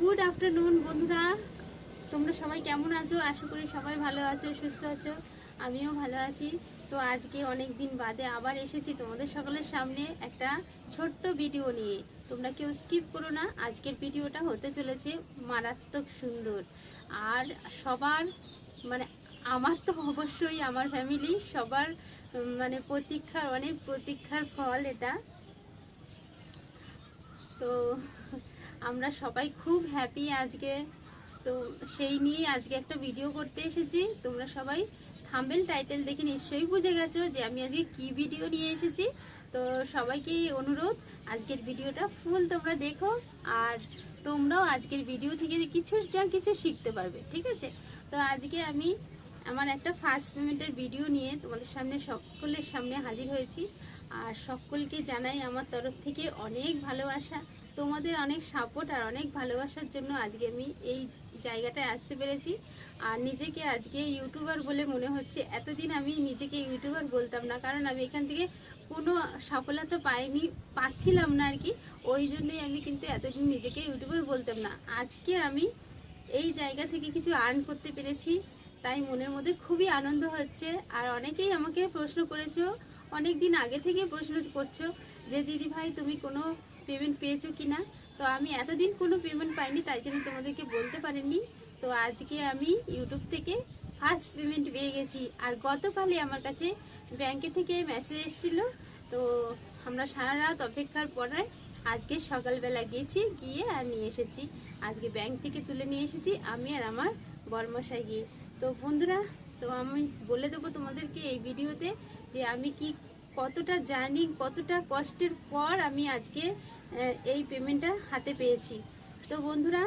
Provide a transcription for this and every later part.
Good afternoon বন্ধুরা। তোমরা সবাই কেমন আছো? আশা করি সবাই ভালো আছো, সুস্থ আছো। আমিও ভালো আছি। তো আজকে অনেক দিন বাদে আবার এসেছি তোমাদের সকলের সামনে একটা ছোট্ট ভিডিও নিয়ে। তোমরা কেউ স্কিপ করো না, আজকের ভিডিওটা হতে চলেছে মারাত্মক সুন্দর। আর সবার মানে আমার তো অবশ্যই, আমার ফ্যামিলি সবার মানে প্রতীক্ষার, অনেক প্রতীক্ষার ফল এটা। তো আমরা সবাই খুব হ্যাপি আজকে। তো সেই নিয়ে আজকে একটা ভিডিও করতে এসেছি। তোমরা সবাই থাম্বেল টাইটেল দেখে নিশ্চয়ই বুঝে গেছো যে আমি আজকে কি ভিডিও নিয়ে এসেছি। তো সবাইকে অনুরোধ, আজকের ভিডিওটা ফুল তোমরা দেখো আর তোমরাও আজকের ভিডিও থেকে কিছু না কিছু শিখতে পারবে, ঠিক আছে? তো আজকে আমি আমার একটা ফার্স্ট পেমেন্টের ভিডিও নিয়ে তোমাদের সামনে, সকলের সামনে হাজির হয়েছি। আর সকলকে জানাই আমার তরফ থেকে অনেক ভালোবাসা। তোমাদের অনেক সাপোর্ট আর অনেক ভালোবাসার জন্য আজকে আমি এই জায়গাটায় আসতে পেরেছি। আর নিজেকে আজকে ইউটিউবার বলে মনে হচ্ছে। এতদিন আমি নিজেকে ইউটিউবার বলতাম না, কারণ আমি এখান থেকে কোনো সফলতা পাইনি, পাচ্ছিলাম না আর কি ওই জন্যই আমি কিন্তু এতদিন নিজেকে ইউটিউবার বলতাম না। আজকে আমি এই জায়গা থেকে কিছু আর্ন করতে পেরেছি, তাই মনের মধ্যে খুবই আনন্দ হচ্ছে। আর অনেকেই আমাকে প্রশ্ন করেছ অনেক দিন আগে থেকে প্রশ্ন করছ যে দিদি ভাই তুমি কোনো পেমেন্ট পেয়েছ কি না তো আমি এতদিন কোনো পেমেন্ট পাইনি, তাই জন্য তোমাদেরকে বলতে পারিনি। তো আজকে আমি ইউটিউব থেকে ফার্স্ট পেমেন্ট পেয়ে গেছি। আর গতকালে আমার কাছে ব্যাংকে থেকে মেসেজ এসেছিল। তো আমরা সারা রাত অপেক্ষার পরে আজকে সকালবেলা গেছি গিয়ে আর নিয়ে এসেছি। আজকে ব্যাংক থেকে তুলে নিয়ে এসেছি, আমি আর আমার বর্মশাই গিয়ে। তো বন্ধুরা, তো আমি বলে দেবো তোমাদেরকে এই ভিডিওতে যে আমি কি কতটা জার্নি, কতটা কষ্টের পর আমি আজকে এই পেমেন্টটা হাতে পেয়েছি। তো বন্ধুরা,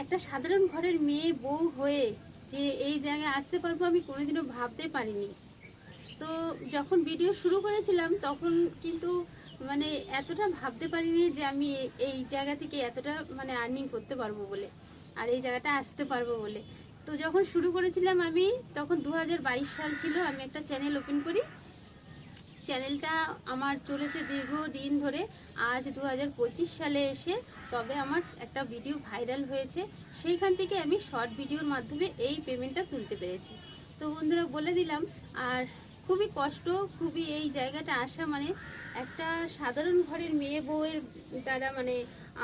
একটা সাধারণ ঘরের মেয়ে বউ হয়ে যে এই জায়গায় আসতে পারব আমি কোনোদিনও ভাবতে পারিনি। তো যখন ভিডিও শুরু করেছিলাম, তখন কিন্তু মানে এতটা ভাবতে পারিনি যে আমি এই জায়গা থেকে এতটা মানে আর্নিং করতে পারব বলে, আর এই জায়গাটা আসতে পারব বলে। তো যখন শুরু করেছিলাম আমি, তখন দু হাজার বাইশ সাল ছিল, আমি একটা চ্যানেল ওপেন করি। চ্যানেলটা আমার চলেছে দীর্ঘদিন ধরে। আজ দু হাজার পঁচিশ সালে এসে তবে আমার একটা ভিডিও ভাইরাল হয়েছে। সেইখান থেকে আমি শর্ট ভিডিওর মাধ্যমে এই পেমেন্টটা তুলতে পেরেছি। তো বন্ধুরা, বলে দিলাম, আর খুবই কষ্ট, খুবই এই জায়গাটা আসা মানে একটা সাধারণ ঘরের মেয়ে বউয়ের তারা মানে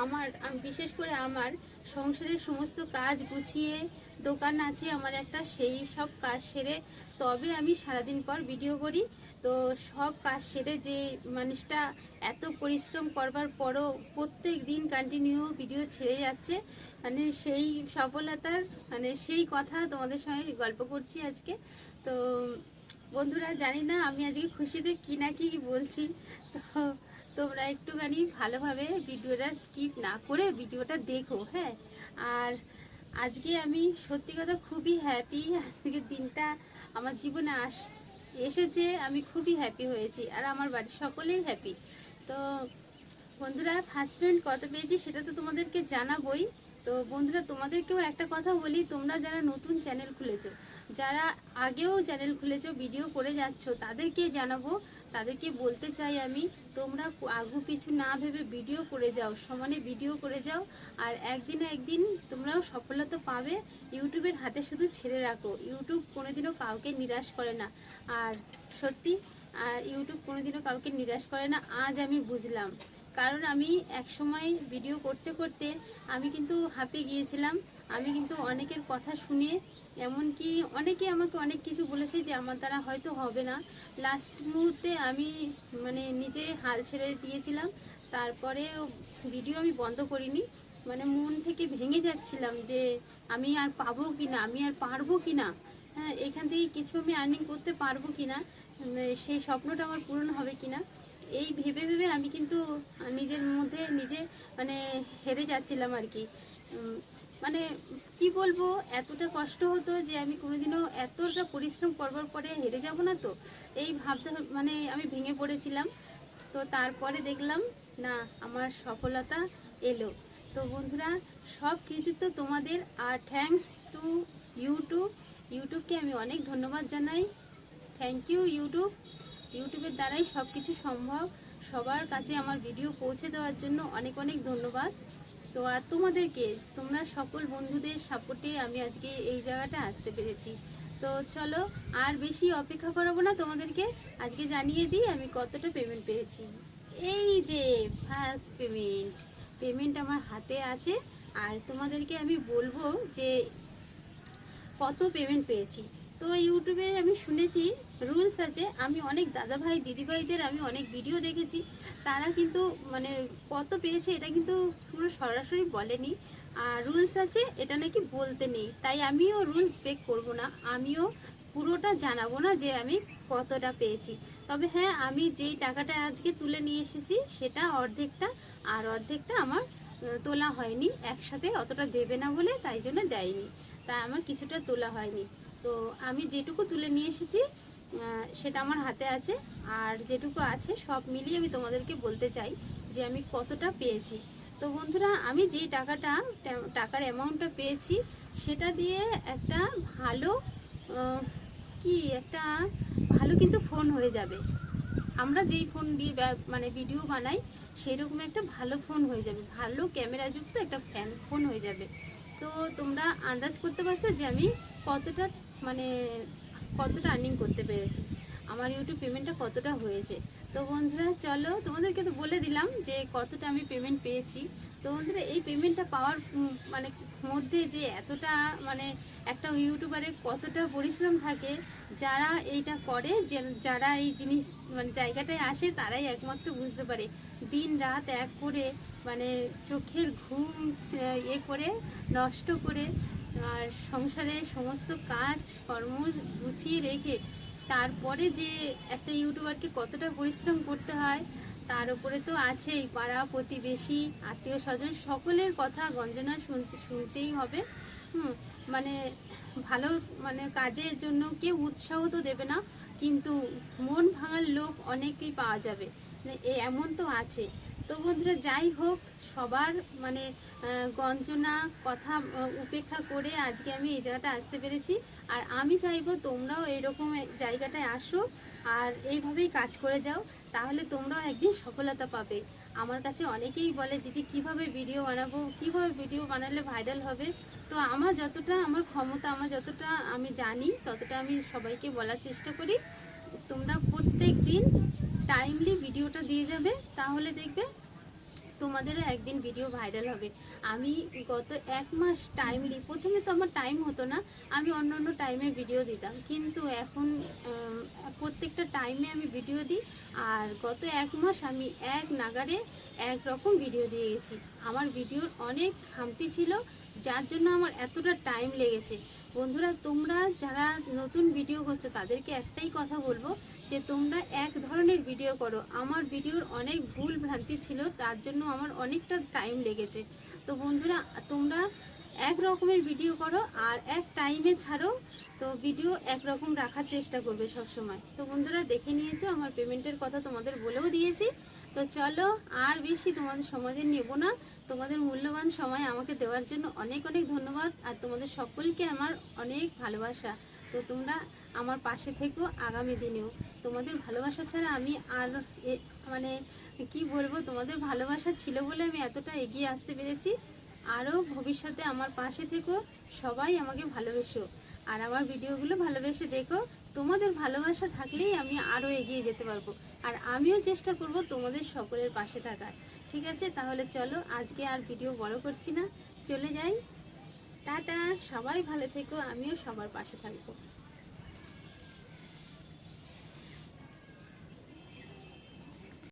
আমার বিশেষ করে আমার সংসারের সমস্ত কাজ গুছিয়ে দোকান আছে আমার একটা, সেই সব কাজ সেরে তবে আমি সারাদিন পর ভিডিও করি। তো সব কাজ সেরে যে মানুষটা এত পরিশ্রম করবার পরও প্রত্যেক দিন কন্টিনিউ ভিডিও ছেড়ে যাচ্ছে মানে সেই সফলতার মানে সেই কথা তোমাদের সঙ্গে গল্প করছি আজকে। তো বন্ধুরা জানি না আমি আজকে খুশিতে কি না কি বলছি, তো তোমরা একটুখানি ভালোভাবে ভিডিওটা স্কিপ না করে ভিডিওটা দেখো হ্যাঁ? আর আজকে আমি সত্যি কথা খুবই হ্যাপি আজকে দিনটা আমার জীবনে আস, এসেছে, আমি খুবই হ্যাপি হয়েছি আর আমার বাড়ির সকলেই হ্যাপি তো বন্ধুরা ফার্স্ট পেমেন্ট কত পেয়েছি সেটা তো তোমাদেরকে জানাবই। তো বন্ধুরা, তোমাদেরকেও একটা কথা বলি, তোমরা যারা নতুন চ্যানেল খুলেছ, যারা আগেও চ্যানেল খুলেছো ভিডিও করে যাচ্ছ, তাদেরকে জানাব, তাদেরকে বলতে চাই আমি, তোমরা আগু পিছু না ভেবে ভিডিও করে যাও, সমানে ভিডিও করে যাও, আর একদিন একদিন তোমরাও সফলতা পাবে ইউটিউবের হাতে শুধু ছেড়ে রাখো ইউটিউব কোনোদিনও কাউকে নিরাশ করে না, আর সত্যি, আর ইউটিউব কোনোদিনও কাউকে নিরাশ করে না, আজ আমি বুঝলাম। কারণ আমি এক সময় ভিডিও করতে করতে আমি কিন্তু হাঁপিয়ে গিয়েছিলাম। আমি কিন্তু অনেকের কথা শুনে, এমনকি অনেকে আমাকে অনেক কিছু বলেছে যে আমার দ্বারা হয়তো হবে না। লাস্ট মুহূর্তে আমি মানে নিজে হাল ছেড়ে দিয়েছিলাম। তারপরে ভিডিও আমি বন্ধ করিনি। মানে মন থেকে ভেঙে যাচ্ছিলাম যে আমি আর পাবো কি না আমি আর পারব কি না হ্যাঁ এখান থেকে কিছু আমি আর্নিং করতে পারব কি না সেই স্বপ্নটা আমার পূরণ হবে কি না এই ভেবে ভেবে আমি কিন্তু নিজের মধ্যে নিজে মানে হেরে যাচ্ছিলাম আর কি। মানে কি বলব, এতটা কষ্ট হতো যে আমি কোনোদিনও এতটা পরিশ্রম করবার পরে হেরে যাব না তো? এই ভাবতে মানে আমি ভেঙে পড়েছিলাম। তো তারপরে দেখলাম, না, আমার সফলতা এলো। তো বন্ধুরা, সব কৃতিত্ব তোমাদের আর থ্যাঙ্কস টু ইউটিউব ইউটিউবকে আমি অনেক ধন্যবাদ জানাই। থ্যাংক ইউ ইউটিউব ইউটিউবের দ্বারাই সব কিছু সম্ভব। সবার কাছে আমার ভিডিও পৌঁছে দেওয়ার জন্য অনেক অনেক ধন্যবাদ। তো আর তোমাদেরকে, তোমরা সকল বন্ধুদের সাপোর্টে আমি আজকে এই জায়গাটা আসতে পেরেছি। তো চলো, আর বেশি অপেক্ষা করাবো না তোমাদেরকে। আজকে জানিয়ে দিই আমি কতটা পেমেন্ট পেয়েছি। এই যে ফার্স্ট পেমেন্ট পেমেন্ট আমার হাতে আছে। আর তোমাদেরকে আমি বলব যে, কত পেমেন্ট পেয়েছি। তো ইউটিউবে আমি শুনেছি রুলস আছে। আমি অনেক দাদাভাই, দিদিভাইদের আমি অনেক ভিডিও দেখেছি। তারা কিন্তু মানে কত পেয়েছে এটা কিন্তু পুরো সরাসরি বলেনি। আর রুলস আছে, এটা নাকি বলতে নেই। তাই আমিও রুলস ব্রেক করব না। আমিও পুরোটা জানাব না যে আমি কতটা পেয়েছি। তবে হ্যাঁ আমি যেই টাকাটা আজকে তুলে নিয়ে এসেছি, সেটা অর্ধেকটা আর অর্ধেকটা আমার তোলা হয়নি। একসাথে অতটা দেবে না বলে তাই জন্য দেয়নি। তাই আমার কিছুটা তোলা হয়নি। তো আমি যেটুকু তুলে নিয়ে এসেছি সেটা আমার হাতে আছে। আর যেটুকু আছে সব মিলিয়ে আমি তোমাদেরকে বলতে চাই যে আমি কতটা পেয়েছি। তো বন্ধুরা, আমি যে টাকাটা, টাকার অ্যামাউন্টটা পেয়েছি, সেটা দিয়ে একটা ভালো কি একটা ভালো কিন্তু ফোন হয়ে যাবে। আমরা যেই ফোন দিয়ে মানে ভিডিও বানাই, সেরকম একটা ভালো ফোন হয়ে যাবে। ভালো ক্যামেরাযুক্ত একটা ফ্যান ফোন হয়ে যাবে। তো তোমরা আন্দাজ করতে পারছ যে আমি কতটা মানে কতটা আর্নিং করতে পেরেছি? আমার ইউটিউব পেমেন্টটা কতটা হয়েছে? তো বন্ধুরা, চলো তোমাদেরকে তো বলে দিলাম যে কতটা আমি পেমেন্ট পেয়েছি। তো বন্ধুরা, এই পেমেন্টটা পাওয়ার মানে মধ্যে যে এতটা মানে একটা ইউটিউবারের কতটা পরিশ্রম থাকে, যারা এইটা করে, যে যারা এই জিনিস মানে জায়গাটায় আসে, তারাই একমাত্র বুঝতে পারে। দিন রাত এক করে মানে চোখের ঘুম ইয়ে করে, নষ্ট করে আর সংসারে সমস্ত কাজ, কর্ম গুছিয়ে রেখে তারপরে যে একটা ইউটিউবারকে কতটা পরিশ্রম করতে হয়, তার উপরে তো আছেই পাড়া প্রতিবেশী, আত্মীয় স্বজন, সকলের কথা গঞ্জনা শুনতে শুনতেই হবে। হুম মানে ভালো মানে কাজের জন্য কেউ উৎসাহ তো দেবে না, কিন্তু মন ভাঙার লোক অনেকেই পাওয়া যাবে। মানে এমন তো আছে। তো বন্ধুরা, যাই হোক, সবার মানে গঞ্জনা, কথা উপেক্ষা করে আজকে আমি এই জায়গাটা আসতে পেরেছি। আর আমি চাইব তোমরাও এরকম এক জায়গাটায় আসো আর এইভাবেই কাজ করে যাও, তাহলে তোমরাও একদিন সফলতা পাবে। আমার কাছে অনেকেই বলে, দিদি, কীভাবে ভিডিও বানাবো? কীভাবে ভিডিও বানালে ভাইরাল হবে? তো আমার যতটা আমার ক্ষমতা, আমার যতটা আমি জানি, ততটা আমি সবাইকে বলার চেষ্টা করি। তোমরা প্রত্যেক দিন টাইমলি ভিডিওটা দিয়ে যাবে, তাহলে দেখবে তোমাদেরও একদিন ভিডিও ভাইরাল হবে। আমি গত এক মাস টাইমলি প্রথমে তো আমার টাইম হতো না, আমি অন্য অন্য টাইমে ভিডিও দিতাম। কিন্তু এখন প্রত্যেকটা টাইমে আমি ভিডিও দিই, আর গত এক মাস আমি এক নাগারে এক রকম ভিডিও দিয়ে গেছি। আমার ভিডিওর অনেক খামতি ছিল, যার জন্য আমার এতটা টাইম লেগেছে। বন্ধুরা, তোমরা যারা নতুন ভিডিও করছ, তাদেরকে একটাই কথা বলব যে তোমরা এক ধরনের ভিডিও করো। আমার ভিডিওর অনেক ভুল ভ্রান্তি ছিল, তার জন্য আমার অনেকটা টাইম লেগেছে। তো বন্ধুরা, তোমরা এক রকমের ভিডিও করো আর এক টাইমে ছাড়ো। তো ভিডিও একরকম রাখার চেষ্টা করবে সব সময় তো বন্ধুরা, দেখে নিয়েছো, আমার পেমেন্টের কথা তোমাদের বলেও দিয়েছি। তো চলো, আর বেশি তোমাদের সমাজে নেব না। তোমাদের মূল্যবান সময় আমাকে দেওয়ার জন্য অনেক অনেক ধন্যবাদ। আর তোমাদের সকলকে আমার অনেক ভালোবাসা। তো তোমরা আমার পাশে থেকেও আগামী দিনেও। তোমাদের ভালোবাসা ছাড়া আমি আর মানে কি বলব, তোমাদের ভালোবাসা ছিল বলে আমি এতটা এগিয়ে আসতে পেরেছি। আরও ভবিষ্যতে আমার পাশে থেকো, সবাই আমাকে ভালোবেসো। আর আমার ভিডিওগুলো ভালোবেসে দেখো, তোমাদের ভালোবাসা থাকলেই আমি আরও এগিয়ে যেতে পারব। আর আমিও চেষ্টা করব তোমাদের সকলের পাশে থাকার। ঠিক আছে? তাহলে চলো, আজকে আর ভিডিও বড় করছি না। চলে যাই। টাটা! সবাই ভালো থেকো, আমিও সবার পাশে থাকব।